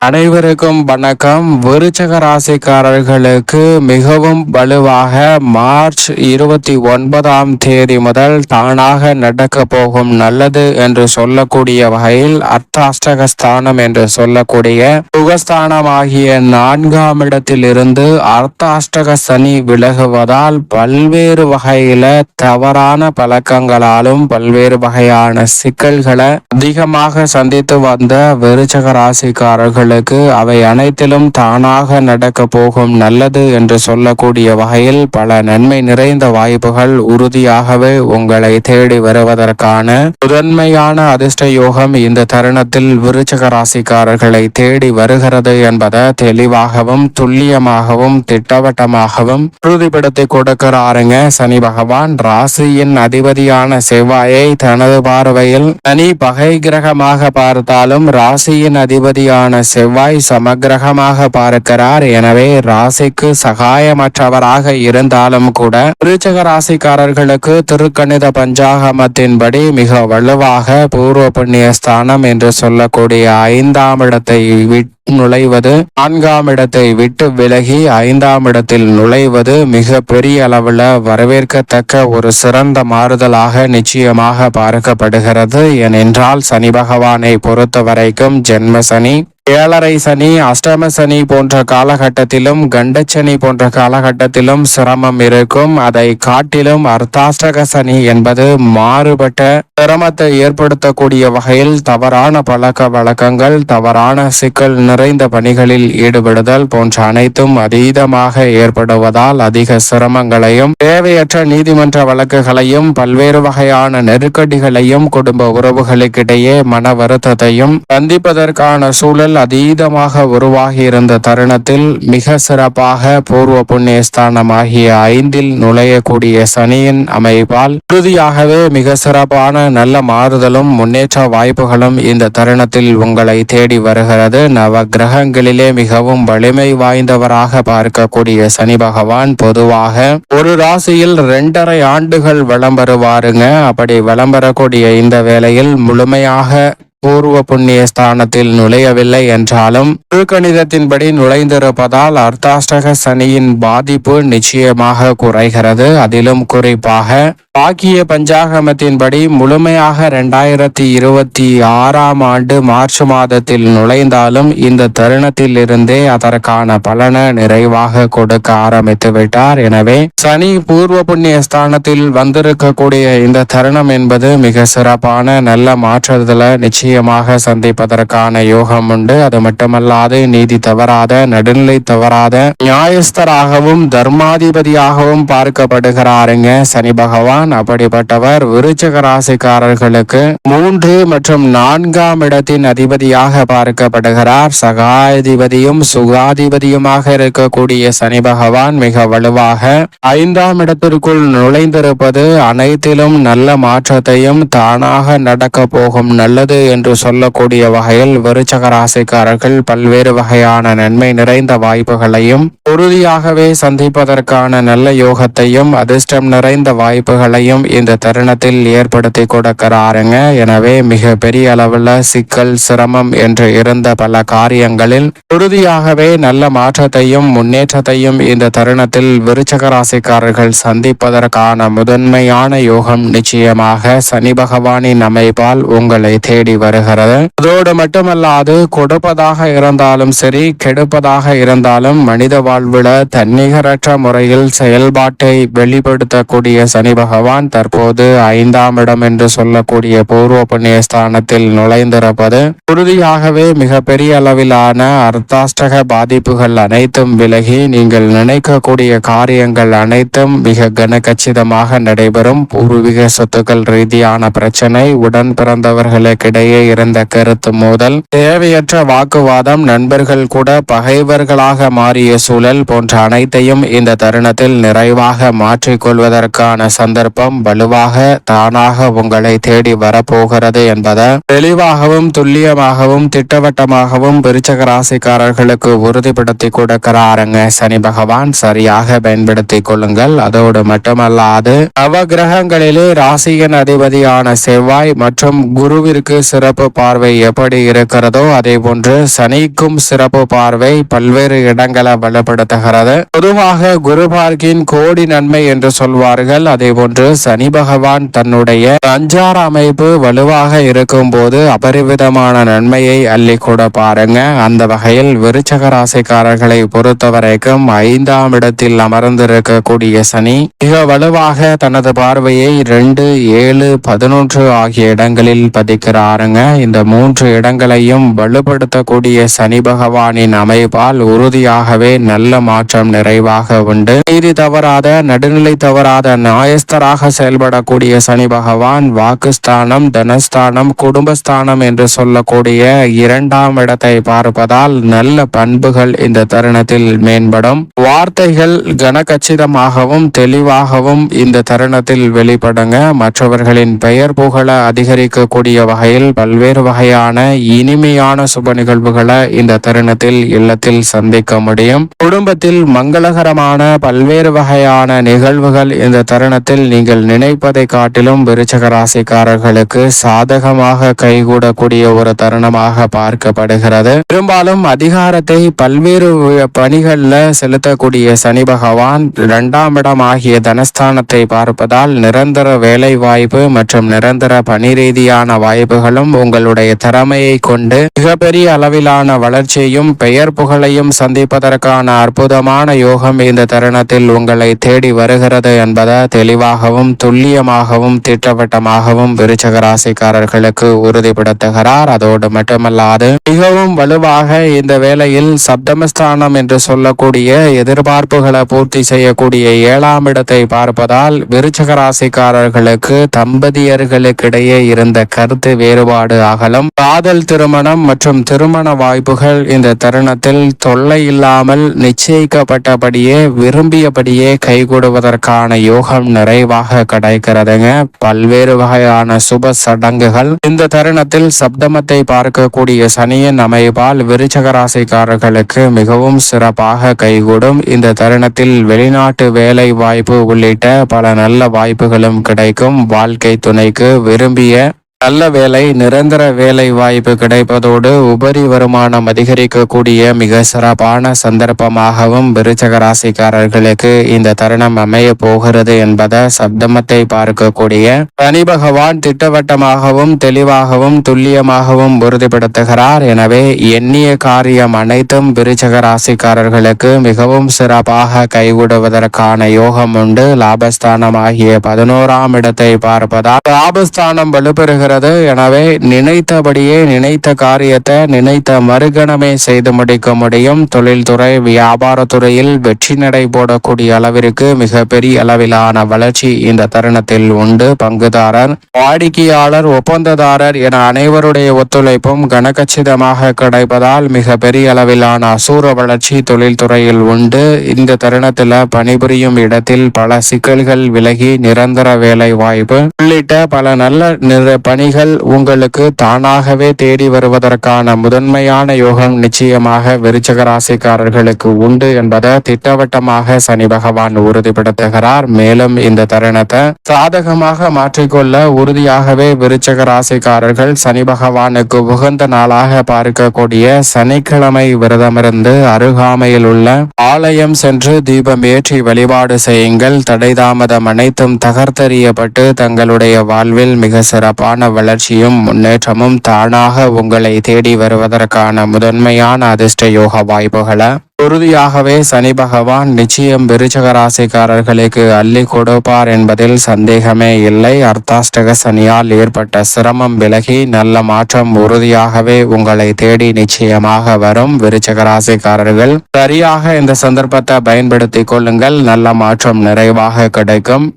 அனைவருக்கும் வணக்கம். விருச்சக ராசிக்காரர்களுக்கு மிகவும் வலுவாக மார்ச் இருபத்தி ஒன்பதாம் தேதி முதல் தானாக நடக்க போகும் நல்லது என்று சொல்லக்கூடிய வகையில் அர்த்தாஷ்டக ஸ்தானம் என்று சொல்லக்கூடிய சுகஸ்தானமாகிய நான்காம் இடத்தில் இருந்து அர்த்தாஷ்டக சனி விலகுவதால் பல்வேறு வகையில தவறான பழக்கங்களாலும் பல்வேறு வகையான சிக்கல்களை அதிகமாக சந்தித்து வந்த விருச்சக உங்களுக்கு அவை அனைத்திலும் தானாக நடக்க போகும் நல்லது என்று சொல்லக்கூடிய வகையில் பல நன்மை நிறைந்த வாய்ப்புகள் உறுதியாகவே உங்களை தேடி வருவதற்கான முதன்மையான அதிர்ஷ்ட யோகம் இந்த தருணத்தில் விருச்சக ராசிக்காரர்களை தேடி வருகிறது என்பதை தெளிவாகவும் துல்லியமாகவும் திட்டவட்டமாகவும் உறுதிப்படுத்தி கொடுக்கிறாருங்க. சனி பகவான் ராசியின் அதிபதியான செவ்வாயை தனது பார்வையில் சனி பகை கிரகமாக பார்த்தாலும் ராசியின் அதிபதியான செவ்வாய் சமகிரகமாக பார்க்கிறார். எனவே ராசிக்கு சகாயமற்றவராக இருந்தாலும் கூட விருச்சக ராசிக்காரர்களுக்கு திருக்கணித பஞ்சாகமத்தின்படி மிக வலுவாக பூர்வ புண்ணிய ஸ்தானம் என்று சொல்லக்கூடிய ஐந்தாம் இடத்தை விட்டு நுழைவது நான்காம் இடத்தை விட்டு விலகி ஐந்தாம் இடத்தில் நுழைவது மிக பெரிய அளவுல வரவேற்கத்தக்க ஒரு சிறந்த மாறுதலாக நிச்சயமாக பார்க்கப்படுகிறது. ஏனென்றால் சனி பகவானை பொறுத்த வரைக்கும் ஜென்ம சனி ஏழரை சனி அஷ்டம சனி போன்ற காலகட்டத்திலும் கண்டச்சனி போன்ற காலகட்டத்திலும் சிரமம் இருக்கும். அதை காட்டிலும் அர்த்தாஷ்டக சனி என்பது மாறுபட்ட சிரமத்தை ஏற்படுத்தக்கூடிய வகையில் தவறான பழக்க வழக்கங்கள் தவறான சிக்கல் நிறைந்த பணிகளில் ஈடுபடுதல் போன்ற அனைத்தும் அதீதமாக ஏற்படுவதால் அதிக சிரமங்களையும் தேவையற்ற நீதிமன்ற வழக்குகளையும் பல்வேறு வகையான நெருக்கடிகளையும் குடும்ப உறவுகளுக்கிடையே மன வருத்தத்தையும் சந்திப்பதற்கான சூழல் அதீதமாக உருவாகி இருந்த தருணத்தில் மிக சிறப்பாக பூர்வ புண்ணிய ஸ்தானமாகிய ஐந்தில் நுழையக்கூடிய சனியின் அமைப்பால் உறுதியாகவே மிக சிறப்பான நல்ல மாறுதலும் முன்னேற்ற வாய்ப்புகளும் இந்த தருணத்தில் உங்களை தேடி வருகிறது. நவ கிரகங்களிலே மிகவும் வலிமை வாய்ந்தவராக பார்க்கக்கூடிய சனி பகவான் பொதுவாக ஒரு ராசியில் ரெண்டரை ஆண்டுகள் விளம்பருவாருங்க. வருவாருங்க அப்படி விளம்பரக்கூடிய இந்த வேளையில் முழுமையாக பூர்வ புண்ணிய ஸ்தானத்தில் நுழையவில்லை என்றாலும் திருக்கணிதத்தின்படி நுழைந்திருப்பதால் அர்த்தாஷ்டக சனியின் பாதிப்பு நிச்சயமாக குறைகிறது. அதிலும் குறிப்பாக பாக்கிய பஞ்சாகமத்தின்படி முழுமையாக இரண்டாயிரத்தி இருபத்தி ஆறாம் ஆண்டு மார்ச் மாதத்தில் நுழைந்தாலும் இந்த தருணத்தில் இருந்தே அதற்கான பலனை நிறைவாக கொடுக்க ஆரம்பித்து விட்டார் எனவே சனி பூர்வ புண்ணிய ஸ்தானத்தில் வந்திருக்கக்கூடிய இந்த தருணம் என்பது மிக சிறப்பான நல்ல மாற்றுதலை நிச்சயமாக சந்திப்பதற்கான யோகம் உண்டு. அது மட்டுமல்லாது நீதி தவறாத நடுநிலை தவறாத நியாயஸ்தராகவும் தர்மாதிபதியாகவும் பார்க்கப்படுகிறாருங்க. சனி பகவான் அப்படிப்பட்டவர் விருச்சக ராசிக்காரர்களுக்கு மூன்று மற்றும் நான்காம் இடத்தின் அதிபதியாக பார்க்கப்படுகிறார். சகாதிபதியும் சுகாதிபதியுமாக இருக்கக்கூடிய சனி பகவான் மிக வலுவாக ஐந்தாம் இடத்திற்குள் நுழைந்திருப்பது அனைத்திலும் நல்ல மாற்றத்தையும் தானாக நடக்க போகும் நல்லது என்று சொல்லக்கூடிய வகையில் விருச்சக ராசிக்காரர்கள் பல்வேறு வகையான நன்மை நிறைந்த வாய்ப்புகளையும் உறுதியாகவே சந்திப்பதற்கான நல்ல யோகத்தையும் அதிர்ஷ்டம் நிறைந்த வாய்ப்புகளையும் இந்த தருணத்தில் ஏற்படுத்தி கொடுக்கிறாருங்க. எனவே மிக பெரிய அளவுல சிக்கல் சிரமம் என்று இருந்த பல காரியங்களில் உறுதியாகவே நல்ல மாற்றத்தையும் முன்னேற்றத்தையும் இந்த தருணத்தில் விருச்சக ராசிக்காரர்கள் சந்திப்பதற்கான முதன்மையான யோகம் நிச்சயமாக சனி பகவானின் அமைப்பால் உங்களை தேடி வரும். வருகிறது. அதோடு மட்டுமல்லாது கொடுப்பதாக இருந்தாலும் சரி கெடுப்பதாக இருந்தாலும் மனித வாழ்வுல தன்னிகரற்ற முறையில் செயல்பாட்டை வெளிப்படுத்தக்கூடிய சனி பகவான் தற்போது ஐந்தாம் இடம் என்று சொல்லக்கூடிய பூர்வ புண்ணிய ஸ்தானத்தில் நுழைந்திருப்பது உறுதியாகவே மிக பெரிய அளவிலான அர்த்தாஷ்டக பாதிப்புகள் அனைத்தும் விலகி நீங்கள் நினைக்கக்கூடிய காரியங்கள் அனைத்தும் மிக கனகச்சிதமாக நடைபெறும். பூர்வீக சொத்துக்கள் ரீதியான பிரச்சனை உடன் பிறந்தவர்களுக்கிடையே இருந்த கருத்து மோதல். தேவையற்ற வாக்குவாதம் நண்பர்கள் கூட பகைவர்களாக மாறிய சூழல் போன்ற அனைத்தையும் இந்த தருணத்தில் நிறைவாக மாற்றிக்கொள்வதற்கான சந்தர்ப்பம் வலுவாக தானாக உங்களை தேடி வரப்போகிறது என்பதை தெளிவாகவும் துல்லியமாகவும் திட்டவட்டமாகவும் விருச்சக ராசிக்காரர்களுக்கு உறுதிப்படுத்தி கொடுக்கிறாருங்க சனி பகவான். சரியாக பயன்படுத்திக் கொள்ளுங்கள். அதோடு மட்டுமல்லாது நவகிரகங்களிலே ராசியின் அதிபதியான செவ்வாய் மற்றும் குருவிற்கு சிறப்பு சிறப்பு பார்வை எப்படி இருக்கிறதோ அதே போன்று சனிக்கும் சிறப்பு பார்வை பல்வேறு இடங்களை பலப்படுத்துகிறது பொதுவாக குரு பார்க்கின் கோடி நன்மை என்று சொல்வார்கள். அதே போன்று சனி பகவான் தன்னுடைய அஞ்சார அமைப்பு வலுவாக இருக்கும் போது அபரிவிதமான நன்மையை அள்ளி கூட பாருங்க. அந்த வகையில் விருச்சக ராசிக்காரர்களை பொறுத்தவரைக்கும் ஐந்தாம் இடத்தில் அமர்ந்திருக்கக்கூடிய சனி மிக வலுவாக தனது பார்வையை ரெண்டு ஏழு பதினொன்று ஆகிய இடங்களில் பதிக்கிறாருங்க. இந்த மூன்று இடங்களையும் வலுப்படுத்தக்கூடிய சனி பகவானின் அமைப்பால் உறுதியாகவே நல்ல மாற்றம் நிறைவாக உண்டு. நீதி தவறாத நடுநிலை தவறாத நாயஸ்தராக செயல்படக்கூடிய சனி பகவான் வாக்குஸ்தானம் தனஸ்தானம் குடும்பஸ்தானம் என்று சொல்லக்கூடிய இரண்டாம் இடத்தை பார்ப்பதால் நல்ல பண்புகள் இந்த தருணத்தில் மேம்படும். வார்த்தைகள் கனகச்சிதமாகவும் தெளிவாகவும் இந்த தருணத்தில் வெளிப்படுங்க. மற்றவர்களின் பெயர் புகழ அதிகரிக்கக்கூடிய வகையில் பல்வேறு வகையான இனிமையான சுப நிகழ்வுகளை இந்த தருணத்தில் இல்லத்தில் சந்திக்க முடியும். குடும்பத்தில் மங்களகரமான பல்வேறு வகையான நிகழ்வுகள் இந்த தருணத்தில் நீங்கள் நினைப்பதை காட்டிலும் விருச்சக ராசிக்காரர்களுக்கு சாதகமாக கைகூடக்கூடிய ஒரு தருணமாக பார்க்கப்படுகிறது. பெரும்பாலும் அதிகாரத்தை பல்வேறு பணிகள்ல செலுத்தக்கூடிய சனி பகவான் இரண்டாம் இடம் ஆகிய தனஸ்தானத்தை பார்ப்பதால் நிரந்தர வேலை வாய்ப்பு மற்றும் நிரந்தர பணி ரீதியான வாய்ப்புகளும் உங்களுடைய திறமையை கொண்டு மிகப்பெரிய அளவிலான வளர்ச்சியையும் பெயர் புகழையும் சந்திப்பதற்கான அற்புதமான யோகம் இந்த தருணத்தில் உங்களை தேடி வருகிறது என்பதை தெளிவாகவும் துல்லியமாகவும் திட்டவட்டமாகவும் விருச்சக ராசிக்காரர்களுக்கு உறுதிப்படுத்துகிறார். அதோடு மட்டுமல்லாது மிகவும் வலுவாக இந்த வேளையில் சப்தமஸ்தானம் என்று சொல்லக்கூடிய எதிர்பார்ப்புகளை பூர்த்தி செய்யக்கூடிய ஏழாம் இடத்தை பார்ப்பதால் விருச்சக ராசிக்காரர்களுக்கு தம்பதியர்களுக்கிடையே இருந்த கருத்து வேறுபாடு அகலம். காதல் திருமணம் மற்றும் திருமண வாய்ப்புகள் இந்த தருணத்தில் தொல்லை இல்லாமல் நிச்சயிக்கப்பட்டபடியே விரும்பியபடியே கைகூடுவதற்கான யோகம் நிறைவாக கிடைக்கிறதுங்க. பல்வேறு வகையான சுப சடங்குகள். இந்த தருணத்தில் சப்தமத்தை பார்க்கக்கூடிய சனியின் அமைப்பால் விருச்சக ராசிக்காரர்களுக்கு மிகவும் சிறப்பாக கைகூடும். இந்த தருணத்தில் வெளிநாட்டு வேலை வாய்ப்பு உள்ளிட்ட பல நல்ல வாய்ப்புகளும் கிடைக்கும். வாழ்க்கை துணைக்கு விரும்பிய நல்ல வேலை நிரந்தர வேலை வாய்ப்பு கிடைப்பதோடு உபரி வருமானம் அதிகரிக்கக்கூடிய மிக சிறப்பான சந்தர்ப்பமாகவும் விருச்சக ராசிக்காரர்களுக்கு இந்த தருணம் அமைய போகிறது என்பதை சப்தமத்தை பார்க்கக்கூடிய சனி பகவான் திட்டவட்டமாகவும் தெளிவாகவும் துல்லியமாகவும் உறுதிப்படுத்துகிறார். எனவே எண்ணிய காரியம் அனைத்தும் விருச்சக ராசிக்காரர்களுக்கு மிகவும் சிறப்பாக கைவிடுவதற்கான யோகம் உண்டு. லாபஸ்தானம் ஆகிய பதினோராம் இடத்தை பார்ப்பதால் லாபஸ்தானம் இருக்கிறது எனவே நினைத்தபடியே நினைத்த காரியத்தை நினைத்த மறுகணமே செய்து முடிக்க முடியும். தொழில்துறை வியாபாரத்துறையில் வெற்றி நடை போடக்கூடிய அளவிற்கு மிக பெரிய அளவிலான வளர்ச்சி இந்த தருணத்தில் உண்டு. பங்குதாரர் வாடிக்கையாளர் ஒப்பந்ததாரர் என அனைவருடைய ஒத்துழைப்பும் கனகச்சிதமாக கிடைப்பதால் மிக பெரிய அளவிலான அசூர வளர்ச்சி தொழில்துறையில் உண்டு. இந்த தருணத்தில் பணிபுரியும் இடத்தில் பல சிக்கல்கள் விலகி நிரந்தர வேலை வாய்ப்பு உள்ளிட்ட பல நல்ல பணி பணிகள் உங்களுக்கு தானாகவே தேடி வருவதற்கான முதன்மையான யோகம் நிச்சயமாக விருச்சக ராசிக்காரர்களுக்கு உண்டு என்பதை திட்டவட்டமாக சனி பகவான் உறுதிப்படுத்துகிறார். மேலும் இந்த தருணத்தை சாதகமாக மாற்றிக்கொள்ள உறுதியாகவே விருச்சக ராசிக்காரர்கள் சனி பகவானுக்கு உகந்த நாளாக பார்க்கக்கூடிய சனிக்கிழமை விரதமிருந்து அருகாமையில் உள்ள ஆலயம் சென்று தீபம் ஏற்றி வழிபாடு செய்யுங்கள். தடை தாமதம் அனைத்தும் தகர்த்தெறியப்பட்டு தங்களுடைய வாழ்வில் மிக சிறப்பான வளர்ச்சியும் முன்னேற்றமும் தானாக உங்களை தேடி வருவதற்கான முதன்மையான அதிர்ஷ்ட யோக வாய்ப்புகளை. உறுதியாகவே சனி பகவான் நிச்சயம் விருச்சக ராசிக்காரர்களுக்கு அள்ளி கொடுப்பார் என்பதில் சந்தேகமே இல்லை. அர்த்தாஷ்டக சனியால் ஏற்பட்ட சிரமம் விலகி நல்ல மாற்றம் உறுதியாகவே உங்களை தேடி நிச்சயமாக வரும் விருச்சக ராசிக்காரர்கள் சரியாக இந்த சந்தர்ப்பத்தை பயன்படுத்திக் கொள்ளுங்கள். நல்ல மாற்றம் நிறைவாக கிடைக்கும்.